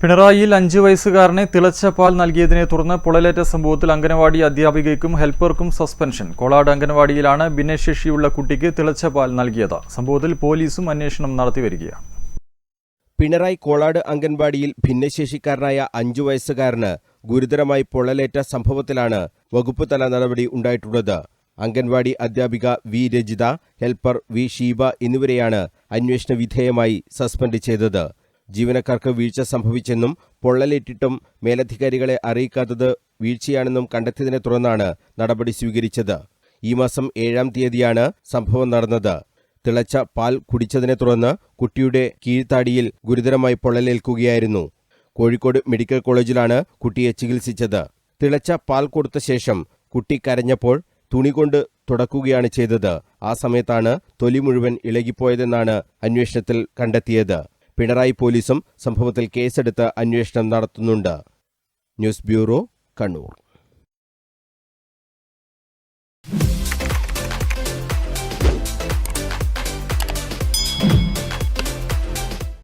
പിണറായിയിൽ അഞ്ചു വയസ്സുകാരനെ തിളച്ച പാൽ നൽകിയതിനെ തുടർന്ന് പൊള്ളലേറ്റ സംഭവത്തിൽ അംഗനവാടി അധ്യാപികയ്ക്കും ഹെൽപ്പർക്കും സസ്പെൻഷൻ. കോളാട് അംഗനവാടിയിലാണ് ഭിന്നശേഷിയുള്ള കുട്ടിക്ക് തിളച്ച പാൽ നൽകിയത്. സംഭവത്തിൽ പോലീസും അന്വേഷണം നടത്തിവരികയാണ് പിണറായി കോളാട് അംഗൻവാടിയിൽ ഭിന്നശേഷിക്കാരനായ അഞ്ചു വയസ്സുകാരന് ഗുരുതരമായി പൊള്ളലേറ്റ സംഭവത്തിലാണ് വകുപ്പ് തല നടപടി ഉണ്ടായിട്ടുള്ളത്. അംഗൻവാടി അധ്യാപിക V Rajitha helper V Sheeba എന്നിവരെയാണ് അന്വേഷണ വിധേയമായി സസ്പെൻഡ് ചെയ്തത്. ജീവനക്കാർക്ക് വീഴ്ച സംഭവിച്ചെന്നും പൊള്ളലേറ്റിട്ടും മേലധികാരികളെ അറിയിക്കാത്തത് വീഴ്ചയാണെന്നും കണ്ടെത്തിയതിനെ തുടർന്നാണ് നടപടി സ്വീകരിച്ചത്. ഈ മാസം ഏഴാം തീയതിയാണ് സംഭവം നടന്നത്. തിളച്ച പാൽ കുടിച്ചതിനെ തുടർന്ന് കുട്ടിയുടെ കീഴ്ത്താടിയിൽ ഗുരുതരമായി പൊള്ളലേൽക്കുകയായിരുന്നു. കോഴിക്കോട് മെഡിക്കൽ കോളേജിലാണ് കുട്ടിയെ ചികിത്സിച്ചത്. തിളച്ച പാൽ കൊടുത്ത ശേഷം കുട്ടി കരഞ്ഞപ്പോൾ തുണി കൊണ്ട് തുടക്കുകയാണ് ചെയ്തത്. ആ സമയത്താണ് തൊലി മുഴുവൻ ഇളകിപ്പോയതെന്നാണ് അന്വേഷണത്തിൽ കണ്ടെത്തിയത്. പിണറായി പോലീസും സംഭവത്തിൽ കേസെടുത്ത് അന്വേഷണം നടത്തുന്നുണ്ട്. News bureau Kannur.